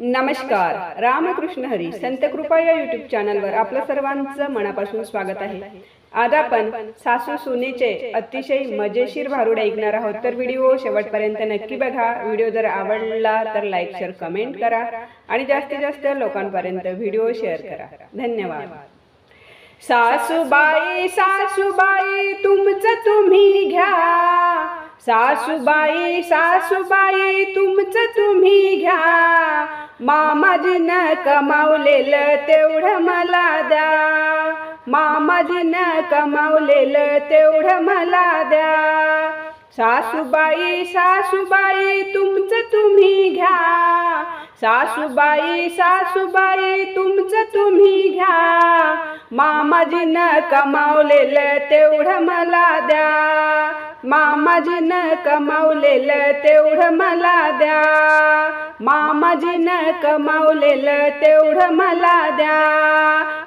नमस्कार. रामकृष्ण हरी संत कृपा या युट्यूब चॅनलवर आपलं सर्वांचं मनापासून स्वागत आहे. आज आपण सासू सुनेचे अतिशय मजेशीर भारुड ऐकणार आहोत. तर व्हिडिओ शेवटपर्यंत नक्की बघा. व्हिडिओ जर आवडला तर लाईक शेअर कमेंट करा आणि जास्तीत जास्त लोकांपर्यंत व्हिडिओ शेअर करा. धन्यवाद. सासूबाई सासूबाई तुमचं तुम्ही घ्या. सासूबाई सासूबाई तुमचं तुम्ही घ्या. मामाजीनं कमावलेलं तेवढं मला द्या. मामाजीनं कमावलेलं तेवढं मला द्या. सासूबाई सासूबाई तुमचं तुम्ही घ्या. सासूबाई सासूबाई तुमचं तुम्ही घ्या. मामाजीनं कमावलेलं तेवढं मला द्या. मामाजीनं कमावलेलं तेवढं मला द्या. मामाजीनं कमावलेलं तेवढं मला द्या.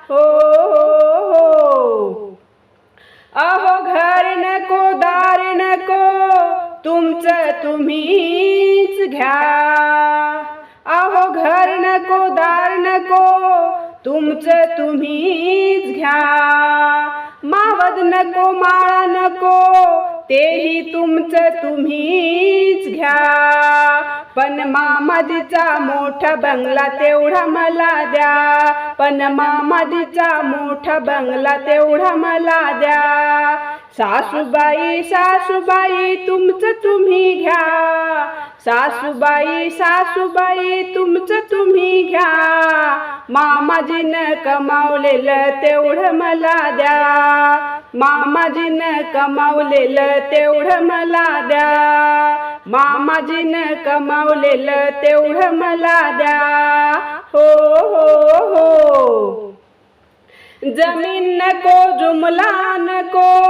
हो हो हो. अहो घर नको दार नको तुमचं तुम्हीच घ्या. अहो घर नको दार नको तुमचं तुम्हीच घ्या. मावद नको माळा नको तेही तुमचं तुम्हीच घ्या. पण मामाजीचा मोठा बंगला तेवढा मला द्या. पण मामाजीचा मोठा बंगला तेवढा मला द्या. सासूबाई सासूबाई तुमचं तुम्ही घ्या. सासूबाई सासूबाई तुमचं तुम्ही घ्या. मामाजीनं कमावलेलं तेवढं मला द्या. मामाजीनं कमावलेलं तेवढं मला द्या. मामाजीनं कमावलेलं तेवढं मला द्या. हो हो हो. जमीन नको जुमला नको.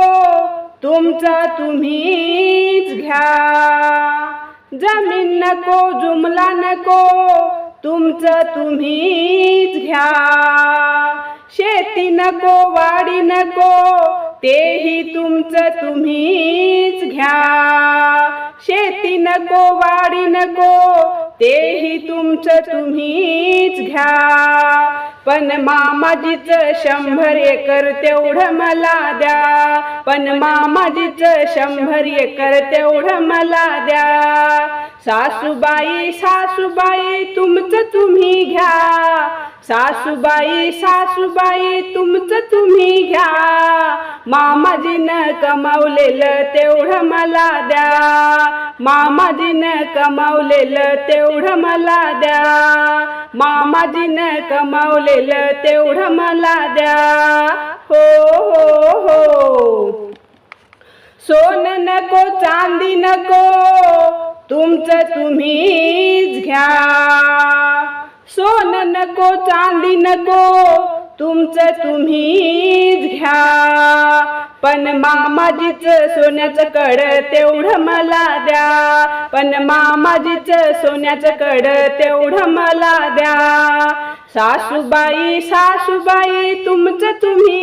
तुमचं तुम्हीच घ्या. जमीन नको जुमला नको. तुमचं तुम्हीच घ्या. शेती नको वाडी नको. तेही तुमचं तुम्हीच घ्या. शेती नको वाडी नको तेही तुमचं तुम्हीच घ्या. पण मामाजीचं शंभर एकर तेवढं मला द्या. पण मामाजीचं शंभर एकर तेवढं मला द्या. सासूबाई सासूबाई तुमचं तुम्ही घ्या. सासूबाई सासूबाई तुमचं तुम्ही घ्या. मामाजीनं कमावलेलं तेवढं मला द्या. मामाजीनं कमावलेलं तेवढं मला द्या. मामाजीनं कमावलेलं तेवढं मला द्या. हो हो हो. सोन नको चांदी नको तुमचं तुम्हीच घ्या. नको चांदी नको तुमचं तुम्हीच घ्या. पण मामाजीचं सोन्याचं कड तेवढं मला द्या. पण मामाजीचं सोन्याचं कड तेवढं मला द्या. सासूबाई सासूबाई तुमचं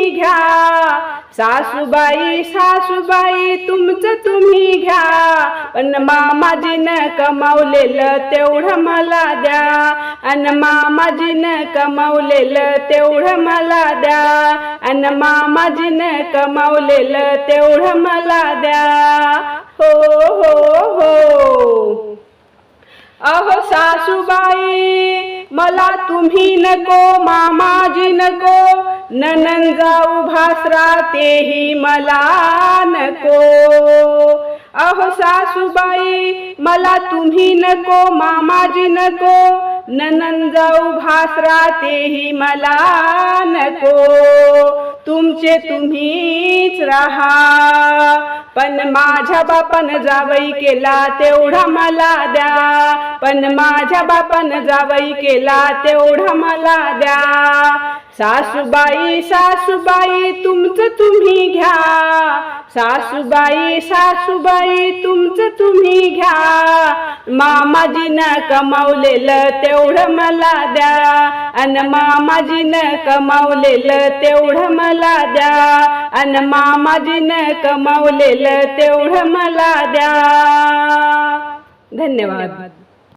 तुम्ही घ्या. सासूबाई सासूबाई तुमचं तुम्ही घ्या. पण मामाजीनं कमावलेलं तेवढं मला द्या. आणि मामाजीनं कमावलेलं तेवढं मला द्या. आणि मामाजीनं कमावलेलं तेवढं मला द्या. हो हो हो. अहो सासूबाई मला तुम्ही नको मामाजी नको. ननन जाऊ भासरा तेही मला नको. अहो सासूबाई मला तुम्ही नको मामाजी नको. ननन जाऊ भासरा तेही मला नको. तुमचे तुम्हीच राहा. पण माझ्या बापान जावई केला तेवढा मला द्या. पण माझ्या बापान जावई केला तेवढा मला द्या. सासूबाई सासूबाई तुमचं तुम्ही घ्या. सासूबाई सासूबाई तुमचं तुम्ही घ्या. मामाजीनं कमावलेलं तेवढं मला द्या. आणि मामाजीनं कमावलेलं तेवढं मला द्या. आणि मामाजीनं कमावलेलं तेवढं मला द्या. धन्यवाद.